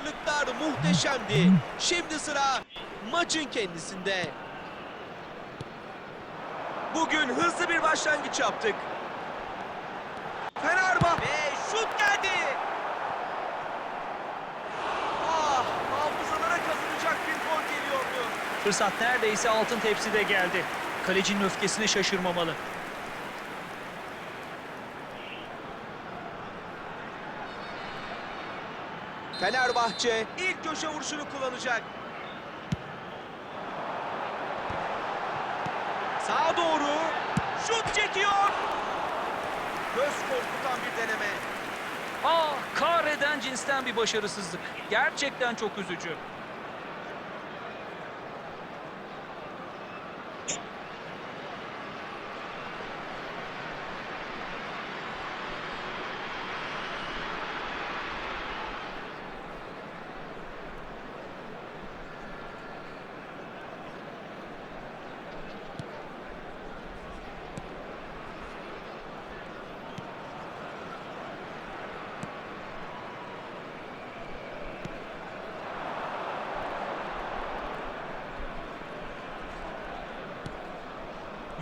Hazırlıklar muhteşemdi. Şimdi sıra maçın kendisinde. Bugün hızlı bir başlangıç yaptık. Fenerbahçe ve şut geldi. Ah, hafızalara kazanacak bir gol geliyordu. Fırsat neredeyse altın tepside geldi. Kalecinin öfkesine şaşırmamalı. Fenerbahçe ilk köşe vuruşunu kullanacak. Sağa doğru şut çekiyor. Göz korkutan bir deneme. Aa, kahreden cinsten bir başarısızlık. Gerçekten çok üzücü.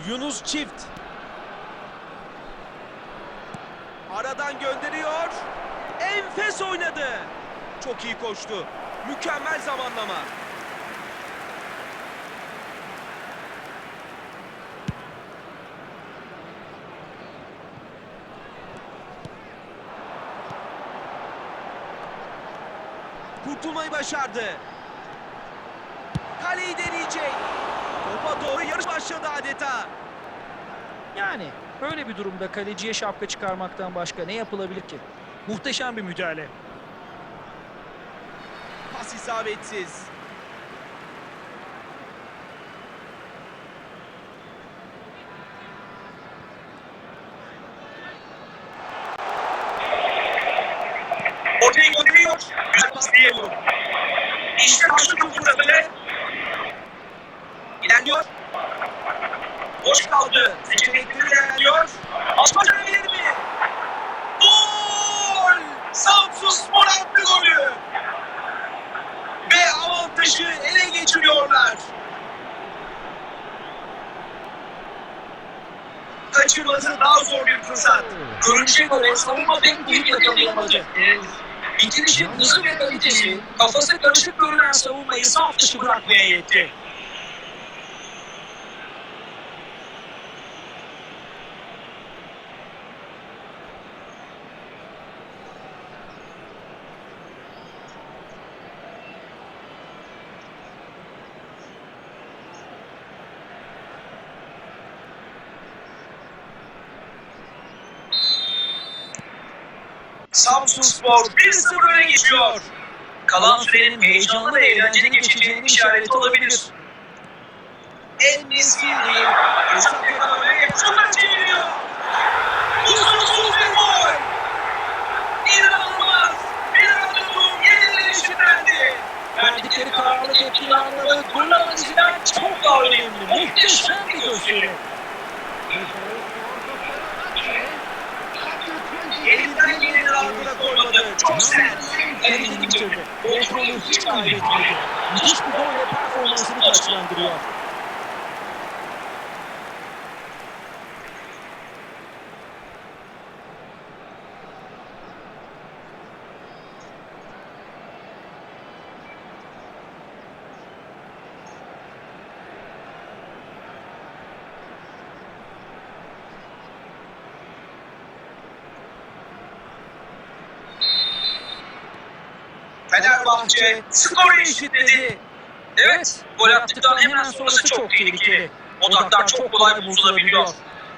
Yunus Çift. Aradan gönderiyor. Enfes oynadı. Çok iyi koştu. Mükemmel zamanlama. Kurtulmayı başardı. Kaleyi deneyecek. Topa doğru yarış başladı adeta. Yani böyle bir durumda kaleciye şapka çıkarmaktan başka ne yapılabilir ki? Muhteşem bir müdahale. Pas isabetsiz. Ortaya gönderiyor. Güzel pas diyemiyor. İşte başlı çok İlerliyor. Boş kaldı. Seçenekleri değerlendiriyor. Açmayabilir mi? Gol! Samsun Spor attı golü. Ve avantajı ele geçiriyorlar. Kaçırması daha zor bir fırsat. Görünüşe göre savunma büyük yakalayamadı. Bitirişin hızı ve kalitesi kafası karışık görünen savunmayı saf dışı bırakmaya yetti. Samsun Spor 1-0 öne geçiyor. Kalan sürenin heyecanlı ve eğlenceli geçeceğinin işareti olabilir. En Nesiri hesap yakalamaya şutlar çeviriyor. Kusursuz bir gol. İnanılmaz. Bir anda durum yeniden eşitlendi. Verdikleri kararlı tepkiyi anladı. Gol analizinden çok daha önemli. Muhteşem bir gösteri. Elinden geleni ardına koymadı. Çok sert. Kaleci bitirdi. Kontrolü hiç kaybetmedi. Müthiş bir golle performansını taçlandırıyor. Fenerbahçe skoru eşitledi. Evet, gol attıktan hemen sonrası çok tehlikeli. Otaklar çok kolay bozulabiliyor.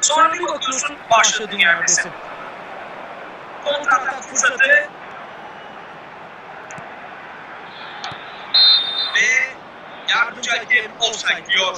Sonra bir bakıyorsun başladığın yerdesin. Kontratak fırsatı ve yardımcı hakem offside diyor.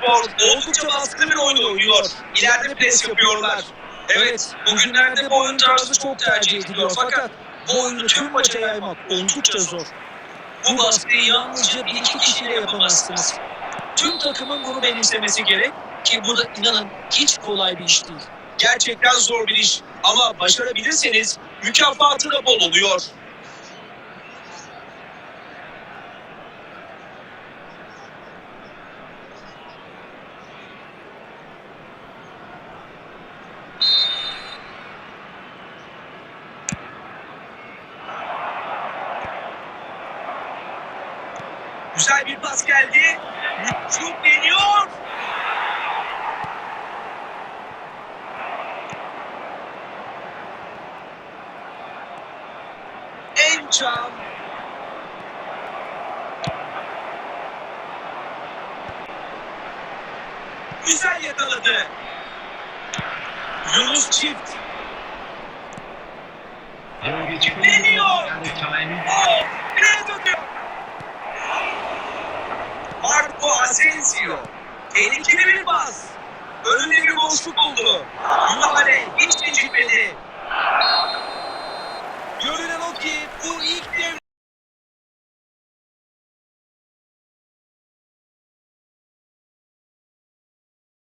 Geliyor. Oldukça baskılı bir oyun oynuyor. İleride pres yapıyorlar. Evet, bugünlerde bu oyun tarzı çok tercih ediliyor fakat bu oyunu tüm maça yaymak oldukça zor. bu baskıyı yalnızca bir iki kişiyle yapamazsınız. Tüm takımın bunu benimsemesi gerek ki bu da inanın hiç kolay bir iş değil. Gerçekten zor bir iş ama başarabilirseniz mükafatı da bol oluyor. Güzel bir pas geldi. Şut deniyor. Encan. Güzel yakaladı. Yunus çift. Deniyor. Oh, Asensio. Tehlikeli bir pas. Önünde bir boşluk buldu. Müdahale hiç.